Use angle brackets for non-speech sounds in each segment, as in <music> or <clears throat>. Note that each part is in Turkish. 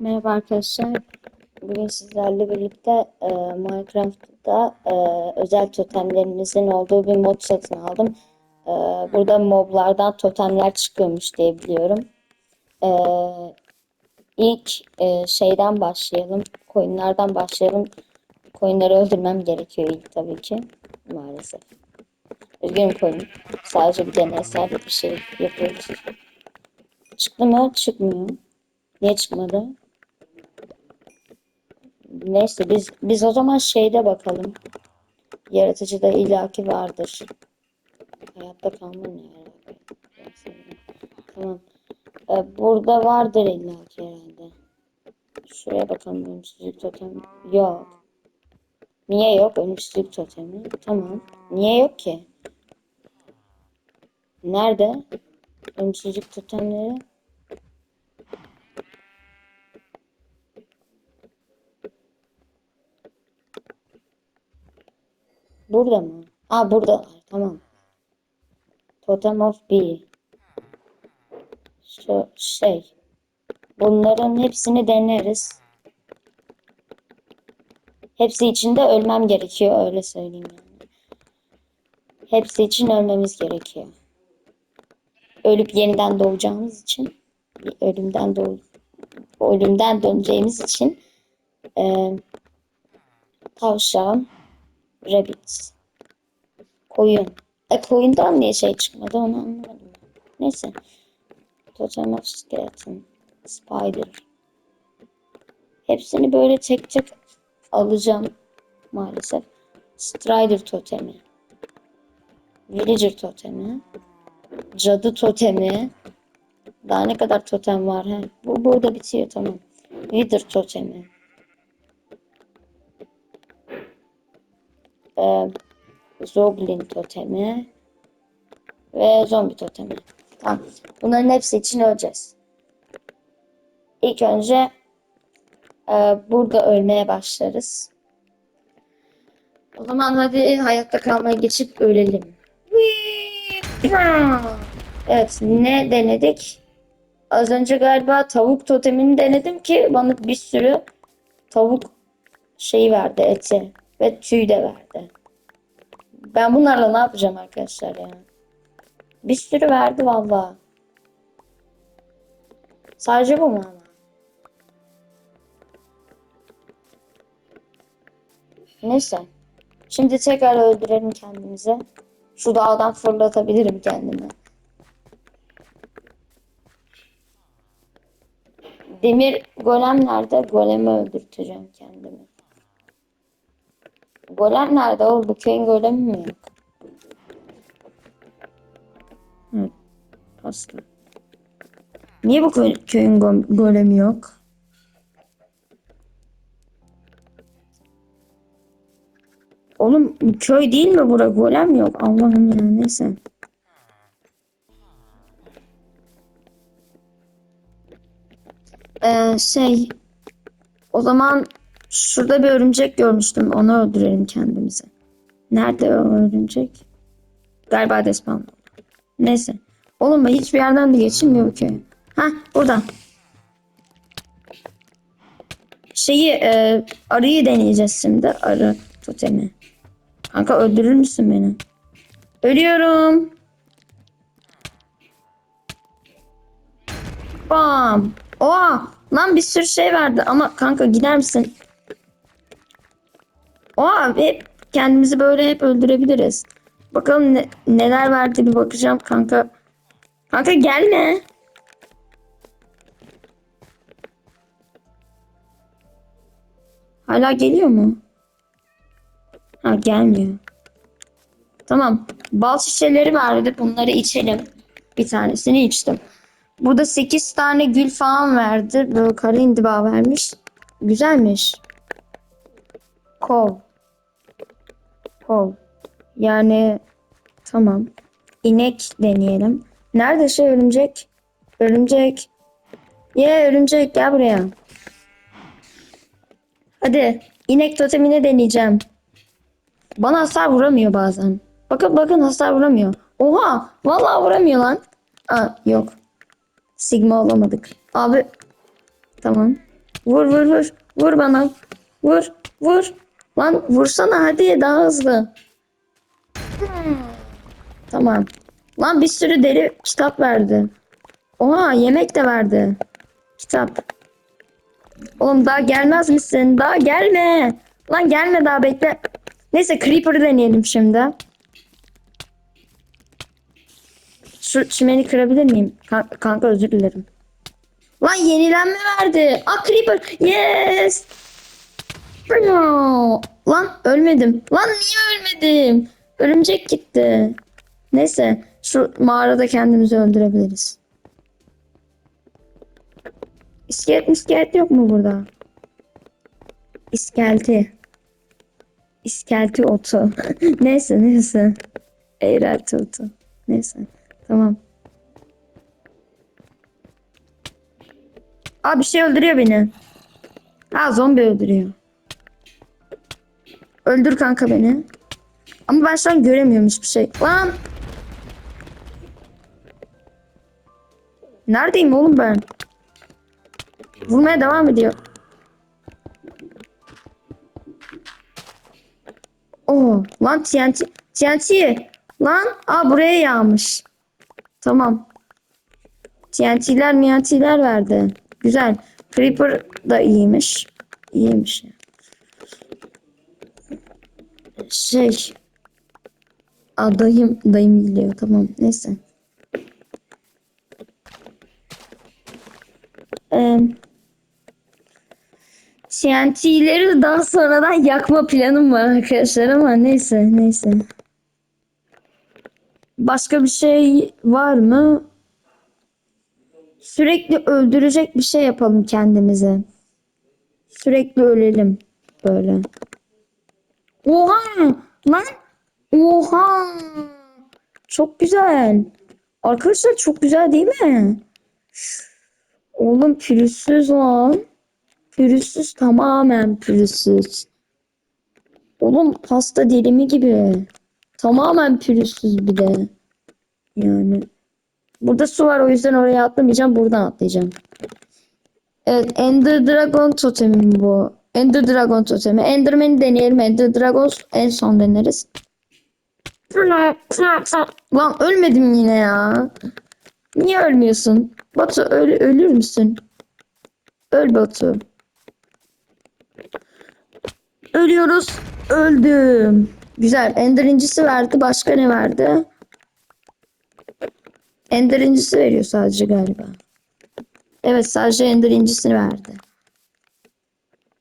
Merhaba arkadaşlar. Bugün sizlerle birlikte e, Minecraft'ta e, özel totemlerimizin olduğu bir mod satın aldım. E, burada moblardan totemler çıkıyormuş diye biliyorum. E, ilk e, şeyden başlayalım. Koyunlardan başlayalım. Koyunları öldürmem gerekiyor ilk tabii ki. Maalesef. Üzgünüm koyun. Sadece bir deneysel bir şey yapıyoruz. Çıktı mı? Çıkmıyor. Niye çıkmadı? Neyse biz biz o zaman şeyde bakalım. Yaratıcıda illaki vardır. Hayatta kalma ne? Tamam. Ee, burada vardır illaki herhalde. Şuraya bakalım ölümsüzlük totemi. Yok. Niye yok ölümsüzlük totemi? Tamam. Niye yok ki? Nerede? Ölümsüzlük totemleri? Burada mı? Aa burada. Tamam. Totem of B. Şu şey. Bunların hepsini deneriz. Hepsi için de ölmem gerekiyor. Öyle söyleyeyim yani. Hepsi için ölmemiz gerekiyor. Ölüp yeniden doğacağımız için ölümden doğ ölümden döneceğimiz için e, tavşan Rabbit. Koyun. E koyundan niye şey çıkmadı onu anlamadım. Neyse. Totem of Skeleton. Spider. Hepsini böyle tek tek alacağım maalesef. Strider totemi. Villager totemi. Cadı totemi. Daha ne kadar totem var he? Bu burada bitiyor tamam. Wither totemi. Ee, Zoglin totemi ve zombi totemi. Tamam. Bunların hepsi için öleceğiz. İlk önce e, burada ölmeye başlarız. O zaman hadi hayatta kalmaya geçip ölelim. Evet ne denedik? Az önce galiba tavuk totemini denedim ki bana bir sürü tavuk şeyi verdi eti ve tüy de verdi. Ben bunlarla ne yapacağım arkadaşlar ya? Bir sürü verdi valla. Sadece bu mu ama? Neyse. Şimdi tekrar öldürelim kendimizi. Şu dağdan fırlatabilirim kendimi. Demir golem nerede? Golemi öldürteceğim kendimi. Golem nerede oğlum? Bu köyün golemi mi yok? Hı. Asla. Niye bu köy- köyün go- golemi yok? Oğlum köy değil mi bura? Golem yok. Allah'ım ya neyse. Ee, şey o zaman şurada bir örümcek görmüştüm. Onu öldürelim kendimize. Nerede o örümcek? Galiba despawn oldu. Neyse. Oğlum ben hiçbir yerden de geçilmiyor bu köy. Hah burada. Şeyi e, arıyı deneyeceğiz şimdi. Arı totemi. Kanka öldürür müsün beni? Ölüyorum. Bam. Oha. Lan bir sürü şey verdi ama kanka gider misin? Oha hep kendimizi böyle hep öldürebiliriz. Bakalım ne- neler verdi bir bakacağım kanka. Kanka gelme. Hala geliyor mu? Ha gelmiyor. Tamam. Bal şişeleri verdi. Bunları içelim. Bir tanesini içtim. Burada 8 tane gül falan verdi. Böyle kara indiba vermiş. Güzelmiş. Kol. Kol. Yani tamam. İnek deneyelim. Nerede şey örümcek? Örümcek. Ye örümcek gel buraya. Hadi inek totemini deneyeceğim. Bana hasar vuramıyor bazen. Bakın bakın hasar vuramıyor. Oha vallahi vuramıyor lan. Aa yok. Sigma olamadık. Abi tamam. Vur vur vur. Vur bana. Vur vur. Lan vursana hadi daha hızlı. Tamam. Lan bir sürü deri kitap verdi. Oha yemek de verdi. Kitap. Oğlum daha gelmez misin? Daha gelme. Lan gelme daha bekle. Neyse Creeper'ı deneyelim şimdi. Şu çimeni kırabilir miyim? Kan- kanka özür dilerim. Lan yenilenme verdi. Aa Creeper. Yes. Lan ölmedim. Lan niye ölmedim? Örümcek gitti. Neyse şu mağarada kendimizi öldürebiliriz. İskelet miskelet yok mu burada? İskelti. İskelti otu. <laughs> neyse neyse. Eğrelti otu. Neyse. Tamam. Aa bir şey öldürüyor beni. Ha zombi öldürüyor. Öldür kanka beni. Ama ben şu an göremiyorum hiçbir şey. Lan! Neredeyim oğlum ben? Vurmaya devam ediyor. Oo, lan TNT. TNT. Lan, aa buraya yağmış. Tamam. TNT'ler MNT'ler verdi. Güzel. Creeper da iyiymiş. İyiymiş. Şey. Aa, dayım, dayım biliyor. Tamam. Neyse. Ee, TNT'leri daha sonradan yakma planım var arkadaşlar ama neyse neyse. Başka bir şey var mı? Sürekli öldürecek bir şey yapalım kendimize. Sürekli ölelim böyle. Oha! Lan! Oha! Çok güzel. Arkadaşlar çok güzel değil mi? Oğlum pürüzsüz lan. Pürüzsüz tamamen pürüzsüz. Oğlum pasta dilimi gibi. Tamamen pürüzsüz bir de. Yani. Burada su var o yüzden oraya atlamayacağım. Buradan atlayacağım. Evet Ender Dragon totemi bu. Ender Dragon totemi. Enderman'i deneyelim. Ender Dragon en son deneriz. Lan ölmedim yine ya. Niye ölmüyorsun? Batu öl ölür müsün? Öl Batu. Ölüyoruz. Öldüm. Güzel. Ender incisi verdi. Başka ne verdi? Ender incisi veriyor sadece galiba. Evet sadece Ender incisini verdi.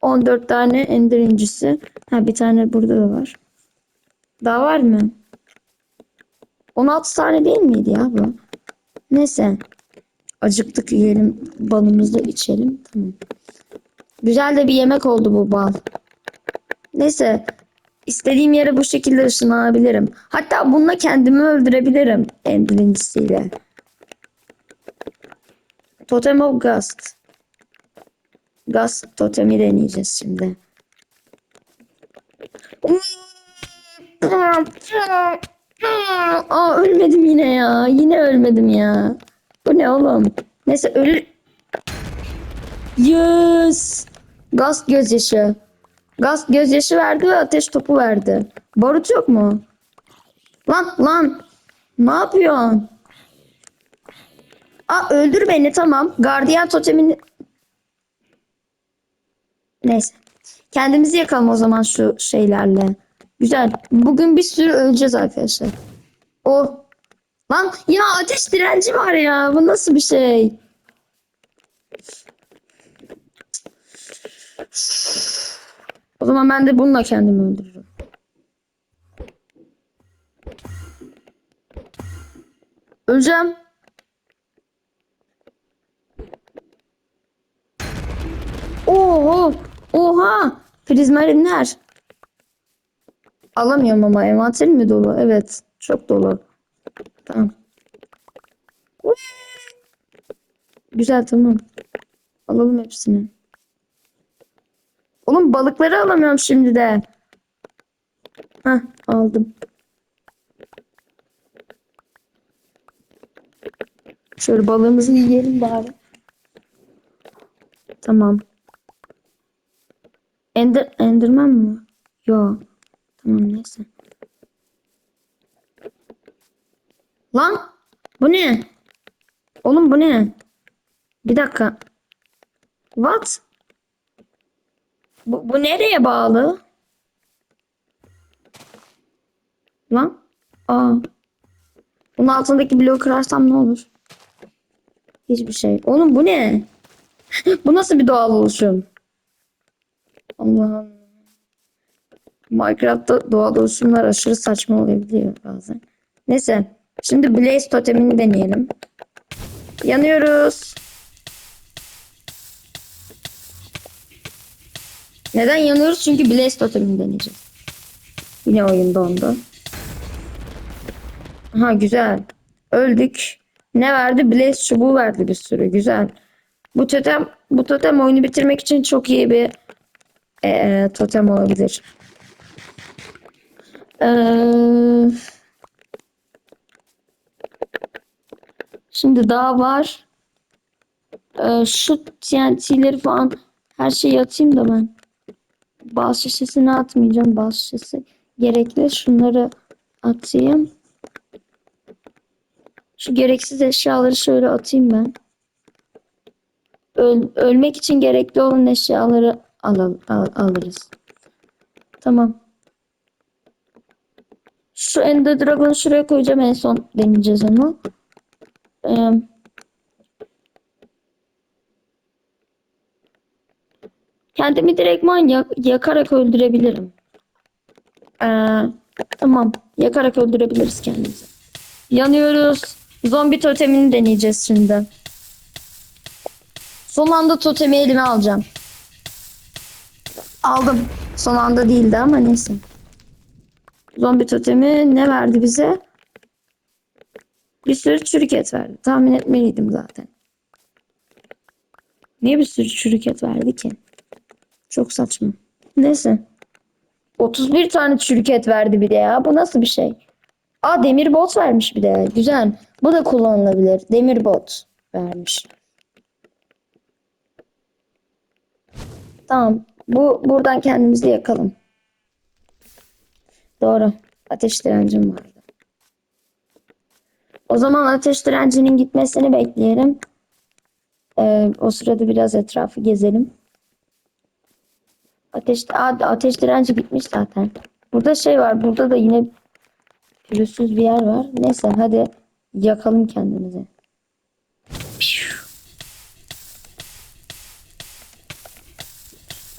14 tane Ender incisi. Ha bir tane burada da var. Daha var mı? 16 tane değil miydi ya bu? Neyse. Acıktık yiyelim. Balımızı da içelim. Tamam. Güzel de bir yemek oldu bu bal. Neyse. İstediğim yere bu şekilde ışınlanabilirim. Hatta bununla kendimi öldürebilirim. En birincisiyle. Totem of Gust. Gust totemi deneyeceğiz şimdi. Aa ölmedim yine ya. Yine ölmedim ya. Bu ne oğlum? Neyse ölür. Yes. Gaz gözyaşı. Gaz gözyaşı verdi ve ateş topu verdi. Barut yok mu? Lan lan. Ne yapıyorsun? Aa öldür beni tamam. Gardiyan totemini... Neyse. Kendimizi yakalım o zaman şu şeylerle. Güzel. Bugün bir sürü öleceğiz arkadaşlar. O. Lan ya ateş direnci var ya. Bu nasıl bir şey? O zaman ben de bununla kendimi öldürürüm. Öleceğim. Oho. Oha. Prizmarinler. Alamıyorum ama envanterim mi dolu? Evet. Çok dolu. Tamam. Güzel tamam. Alalım hepsini. Oğlum balıkları alamıyorum şimdi de. Heh aldım. Şöyle balığımızı yiyelim bari. Tamam. Ender, Enderman mı? Yo. Tamam neyse. Lan bu ne? Oğlum bu ne? Bir dakika. What? Bu, bu nereye bağlı? Lan? Aa. Bunun altındaki bloğu kırarsam ne olur? Hiçbir şey. Oğlum bu ne? <laughs> bu nasıl bir doğal oluşum? Allah'ım. Minecraft'ta doğal oluşumlar aşırı saçma olabiliyor bazen. Neyse. Şimdi Blaze totemini deneyelim. Yanıyoruz. Neden yanıyoruz? Çünkü Blaze totemini deneyeceğiz. Yine oyun dondu. Aha güzel. Öldük. Ne verdi? Blaze çubuğu verdi bir sürü. Güzel. Bu totem bu totem oyunu bitirmek için çok iyi bir eee, totem olabilir. Eee, şimdi daha var. Eee, şu TNT'leri falan her şeyi atayım da ben. Bal şişesini atmayacağım. Bal şişesi gerekli. Şunları atayım. Şu gereksiz eşyaları şöyle atayım ben. Öl- ölmek için gerekli olan eşyaları al- al- alırız. Tamam. Şu Ender Dragon'u şuraya koyacağım en son deneyeceğiz onu. Ee, kendimi direktman yak- yakarak öldürebilirim. Ee, tamam. Yakarak öldürebiliriz kendimizi. Yanıyoruz. Zombi totemini deneyeceğiz şimdi. Son anda totemi elime alacağım. Aldım. Son anda değildi ama neyse. Zombi totemi ne verdi bize? Bir sürü çürük et verdi. Tahmin etmeliydim zaten. Niye bir sürü çürük et verdi ki? Çok saçma. Neyse. 31 tane çürük et verdi bir de ya. Bu nasıl bir şey? Aa demir bot vermiş bir de. Güzel. Bu da kullanılabilir. Demir bot vermiş. Tamam. Bu buradan kendimizi yakalım. Doğru. Ateş direncim vardı. O zaman ateş direncinin gitmesini bekleyelim. Ee, o sırada biraz etrafı gezelim. Ateş, ateş direnci bitmiş zaten. Burada şey var. Burada da yine pürüzsüz bir yer var. Neyse hadi yakalım kendimizi.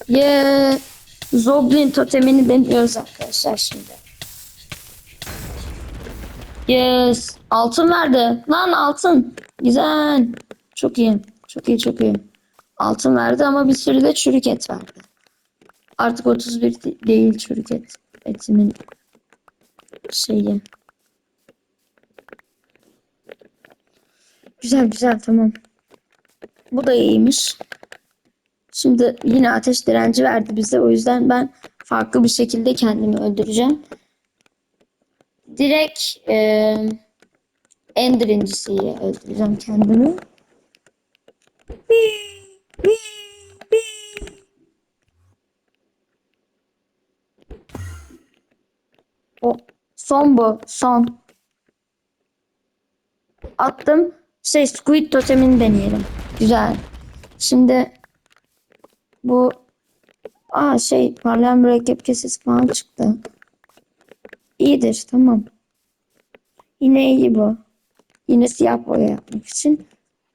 Yeah. Zoblin totemini deniyoruz arkadaşlar şimdi. Yes. Altın verdi. Lan altın. Güzel. Çok iyi. Çok iyi çok iyi. Altın verdi ama bir sürü de çürük et verdi. Artık 31 de- değil çürük et. Etimin şeyi. Güzel güzel tamam. Bu da iyiymiş. Şimdi yine ateş direnci verdi bize. O yüzden ben farklı bir şekilde kendimi öldüreceğim. Direkt e, en birincisiyle öldüreceğim kendimi. O son bu. Son. Attım. Şey Squid totemini deneyelim. Güzel. Şimdi bu Aa şey parlayan mürekkep kesesi falan çıktı. İyidir tamam. Yine iyi bu. Yine siyah boya yapmak için.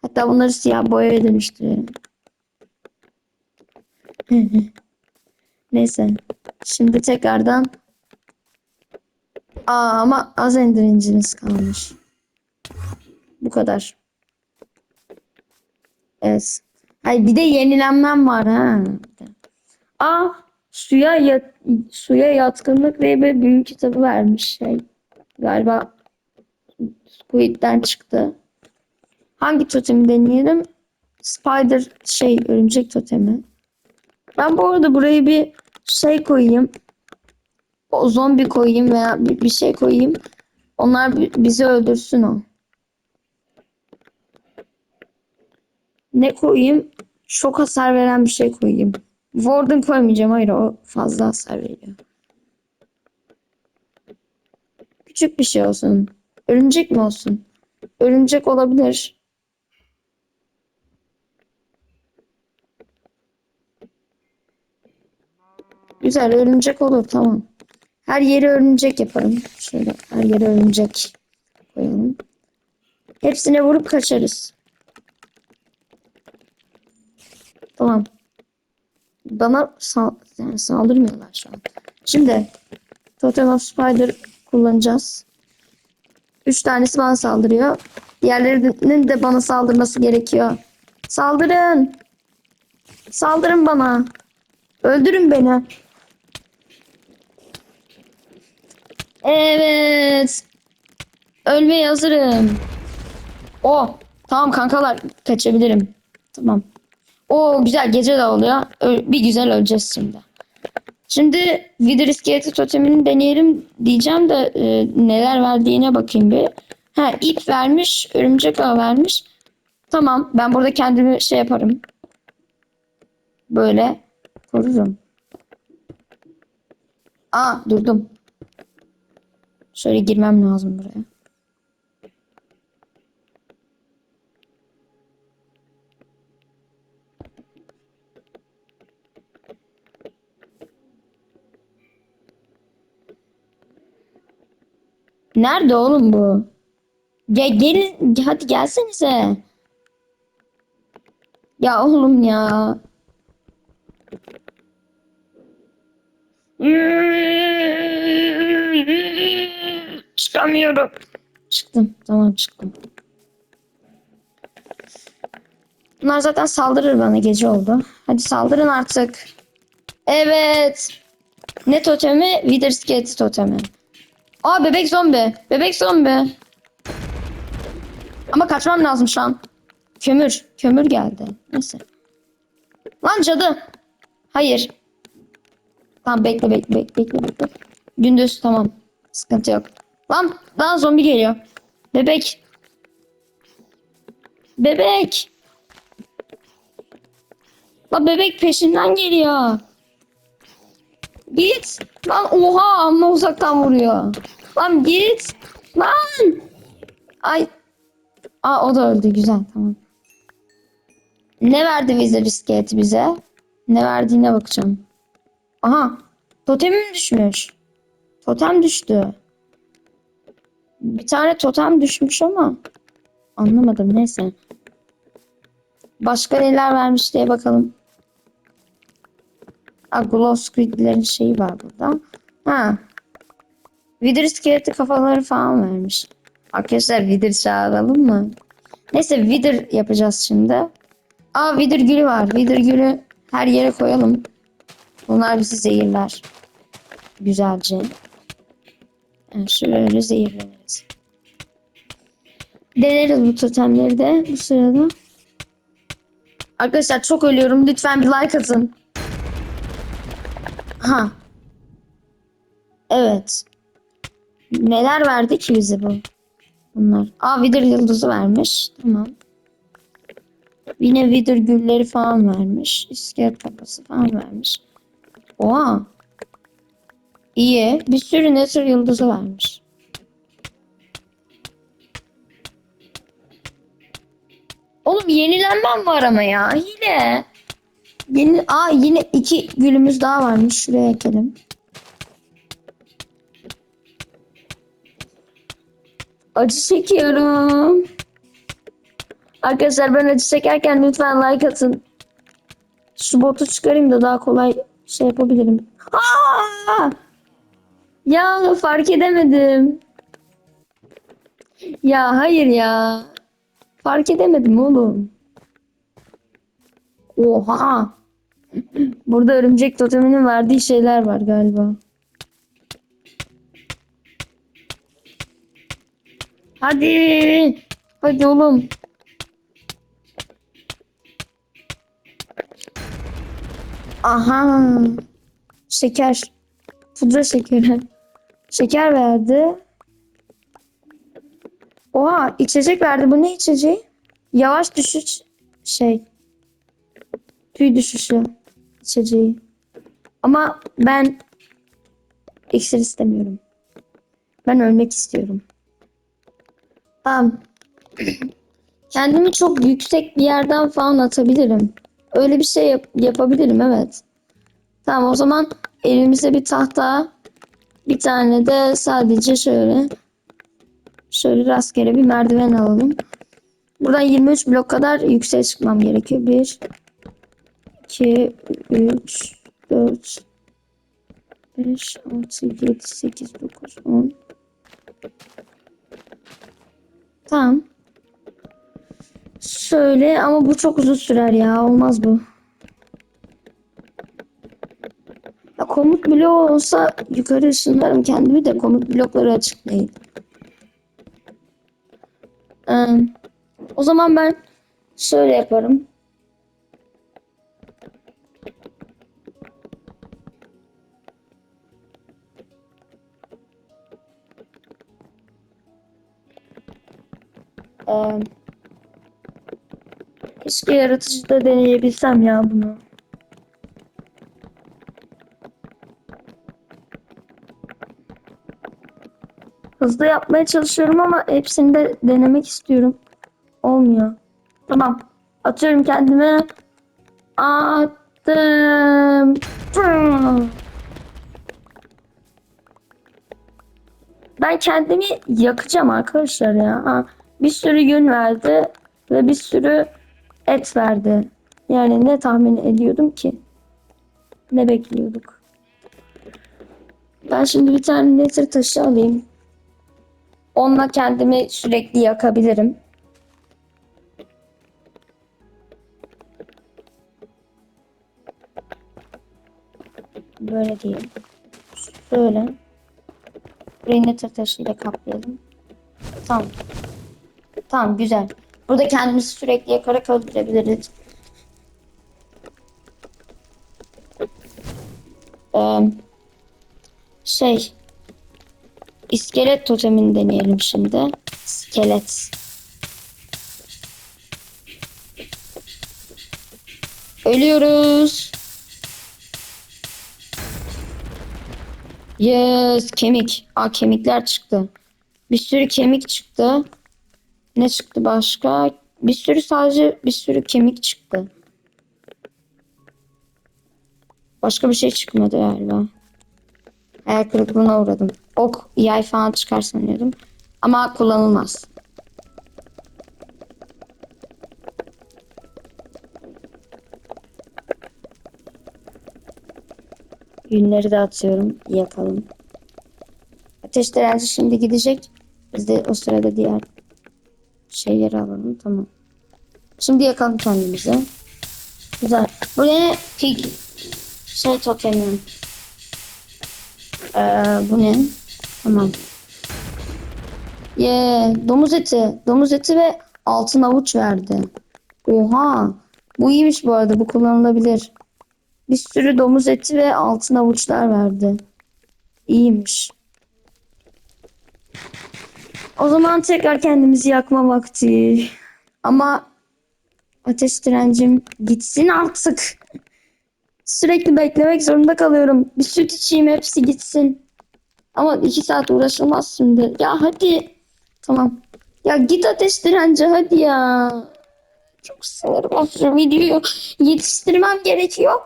Hatta bunları siyah boyaya dönüştürelim. <laughs> Neyse. Şimdi tekrardan Aa ama az endirinciniz kalmış. Bu kadar. Evet. Hayır bir de yenilenmem var ha. Aa suya yat, suya yatkınlık diye bir büyü kitabı vermiş şey. Galiba Squid'den çıktı. Hangi totemi deneyelim? Spider şey örümcek totemi. Ben bu arada buraya bir şey koyayım. O zombi koyayım veya bir, şey koyayım. Onlar bi- bizi öldürsün o. Ne koyayım? Çok hasar veren bir şey koyayım. Warden koymayacağım. Hayır o fazla hasar veriyor. Küçük bir şey olsun. Örümcek mi olsun? Örümcek olabilir. Güzel örümcek olur tamam. Her yeri örümcek yaparım. Şöyle her yere örümcek koyalım. Hepsine vurup kaçarız. Tamam. Bana sal yani saldırmıyorlar şu an. Şimdi Totem of Spider kullanacağız. Üç tanesi bana saldırıyor. Diğerlerinin de bana saldırması gerekiyor. Saldırın. Saldırın bana. Öldürün beni. Evet. Ölmeye hazırım. O. Tamam kankalar kaçabilirim. Tamam. O güzel gece de oluyor. Bir güzel öleceğiz şimdi. Şimdi Wither iskeleti totemini deneyelim diyeceğim de e, neler verdiğine bakayım bir. Ha ip vermiş, örümcek ağı vermiş. Tamam ben burada kendimi şey yaparım. Böyle korurum. Aa durdum. Şöyle girmem lazım buraya. Nerede oğlum bu? Gel gelin hadi gelsenize. Ya oğlum ya. Çıkamıyorum. Çıktım. Tamam çıktım. Bunlar zaten saldırır bana gece oldu. Hadi saldırın artık. Evet. Ne totemi? Wither totemi. Aa bebek zombi. Bebek zombi. Ama kaçmam lazım şu an. Kömür. Kömür geldi. Neyse. Lan cadı. Hayır. Tamam bekle bekle bekle bekle bekle. Gündüz tamam. Sıkıntı yok. Lan lan zombi geliyor. Bebek. Bebek. Lan bebek peşinden geliyor. Git. Lan oha amma uzaktan vuruyor. Lan git. Lan. Ay. Aa o da öldü güzel tamam. Ne verdi Wizard iskeleti bize? Ne verdiğine bakacağım. Aha. Totemim düşmüş. Totem düştü. Bir tane totem düşmüş ama anlamadım neyse. Başka neler vermiş diye bakalım. Ha, Glow Squid'lerin şeyi var burada. Ha. Wither iskeleti kafaları falan vermiş. Arkadaşlar Wither çağıralım mı? Neyse Wither yapacağız şimdi. Aa Wither gülü var. Wither gülü her yere koyalım. Bunlar bizi zehirler. Güzelce. Yani şöyle zehirleniriz. Deneriz bu totemleri de bu sırada. Arkadaşlar çok ölüyorum. Lütfen bir like atın. Ha. Evet. Neler verdi ki bize bu? Bunlar. Aa Wither yıldızı vermiş. Tamam. Yine Wither gülleri falan vermiş. İskelet kafası falan vermiş. Oha. İyi. Bir sürü Nether yıldızı vermiş. Oğlum yenilenmem var ama ya. Hile. Yeni, aa yine iki gülümüz daha varmış. Şuraya ekelim. Acı çekiyorum. Arkadaşlar ben acı çekerken lütfen like atın. Şu botu çıkarayım da daha kolay şey yapabilirim. Aa! Ya fark edemedim. Ya hayır ya. Fark edemedim oğlum. Oha. Burada örümcek toteminin verdiği şeyler var galiba. Hadi. Hadi oğlum. Aha. Şeker. Pudra şekeri. Şeker verdi. Oha içecek verdi. Bu ne içeceği? Yavaş düşüş şey. Tüy düşüşü. içeceği. Ama ben iksir istemiyorum. Ben ölmek istiyorum. Tamam. <clears throat> Kendimi çok yüksek bir yerden falan atabilirim. Öyle bir şey yap- yapabilirim evet. Tamam o zaman elimize bir tahta bir tane de sadece şöyle şöyle rastgele bir merdiven alalım. Buradan 23 blok kadar yükseğe çıkmam gerekiyor. 1 2 3 4 5 6 7 8 9 10 Tamam. Şöyle ama bu çok uzun sürer ya. Olmaz bu. Ya komut bloğu olsa yukarı ışınlarım kendimi de komut blokları açık. Ee, o zaman ben şöyle yaparım. Ee, keşke yaratıcıda deneyebilsem ya bunu. Hızlı yapmaya çalışıyorum ama hepsini de denemek istiyorum. Olmuyor. Tamam. Atıyorum kendime. Attım. Tım. Ben kendimi yakacağım arkadaşlar ya. Ha, bir sürü gün verdi ve bir sürü et verdi. Yani ne tahmin ediyordum ki? Ne bekliyorduk? Ben şimdi bir tane nether taşı alayım. Onunla kendimi sürekli yakabilirim. Böyle değil. Şöyle. Burayı nether taşıyla kaplayalım. Tamam. Tamam güzel. Burada kendimizi sürekli yakarak öldürebiliriz. Ee, şey İskelet totemini deneyelim şimdi. İskelet. Ölüyoruz. Yes, kemik. Aa kemikler çıktı. Bir sürü kemik çıktı. Ne çıktı başka? Bir sürü sadece bir sürü kemik çıktı. Başka bir şey çıkmadı galiba. Hayal kırıklığına uğradım. Ok, yay falan çıkar sanıyordum. Ama kullanılmaz. Yünleri de atıyorum. Yakalım. Ateş direnci şimdi gidecek. Biz de o sırada diğer şeyleri alalım. Tamam. Şimdi yakalım kendimizi. Güzel. Buraya pig şey totemi. Ee, bu ne? Tamam. Ye, domuz eti. Domuz eti ve altın avuç verdi. Oha. Bu iyiymiş bu arada. Bu kullanılabilir. Bir sürü domuz eti ve altın avuçlar verdi. İyiymiş. O zaman tekrar kendimizi yakma vakti. Ama ateş direncim gitsin artık. Sürekli beklemek zorunda kalıyorum. Bir süt içeyim hepsi gitsin. Ama iki saat uğraşılmaz şimdi. Ya hadi. Tamam. Ya git ateş direnci hadi ya. Çok sinir bozucu videoyu yetiştirmem gerekiyor.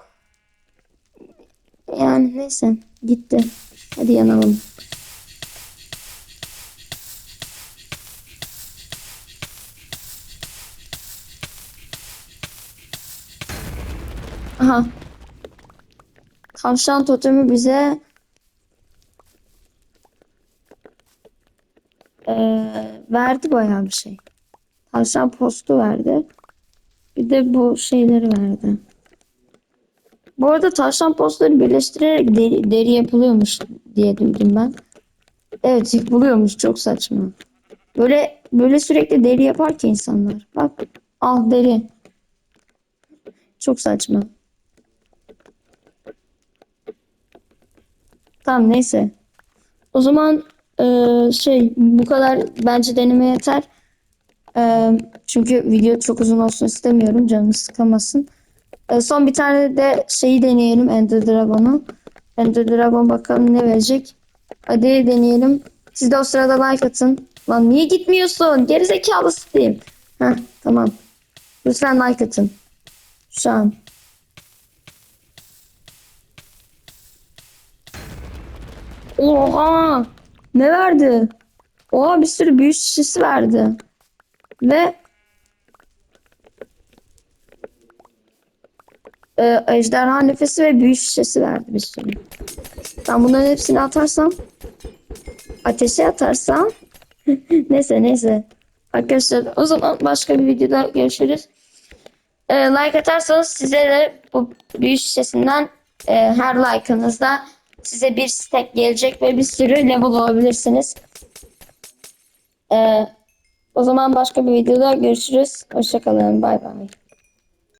Yani neyse gitti. Hadi yanalım. Aha. Tavşan totemi bize eee, verdi bayağı bir şey. Tavşan postu verdi. Bir de bu şeyleri verdi. Bu arada tavşan postları birleştirerek deri, deri yapılıyormuş diye duydum ben. Evet yapılıyormuş çok saçma. Böyle böyle sürekli deri yapar ki insanlar. Bak al deri. Çok saçma. Tamam neyse. O zaman eee, şey bu kadar bence deneme yeter. Eee, çünkü video çok uzun olsun istemiyorum. Canınız sıkılmasın. E, son bir tane de şeyi deneyelim Ender Dragon'u. Ender Dragon bakalım ne verecek. Hadi deneyelim. Siz de o sırada like atın. Lan niye gitmiyorsun? Gerizekalı Steam. Heh tamam. Lütfen like atın. Şu an. Oha! Ne verdi? Oha bir sürü büyü şişesi verdi. Ve e, ejderha nefesi ve büyü şişesi verdi bir sürü. Ben bunların hepsini atarsam ateşe atarsam <laughs> neyse neyse. Arkadaşlar o zaman başka bir videoda görüşürüz. E, like atarsanız size de bu büyü şişesinden e, her like'ınızda size bir stack gelecek ve bir sürü level olabilirsiniz. E, o zaman başka bir videoda görüşürüz. Hoşçakalın. Bay bay.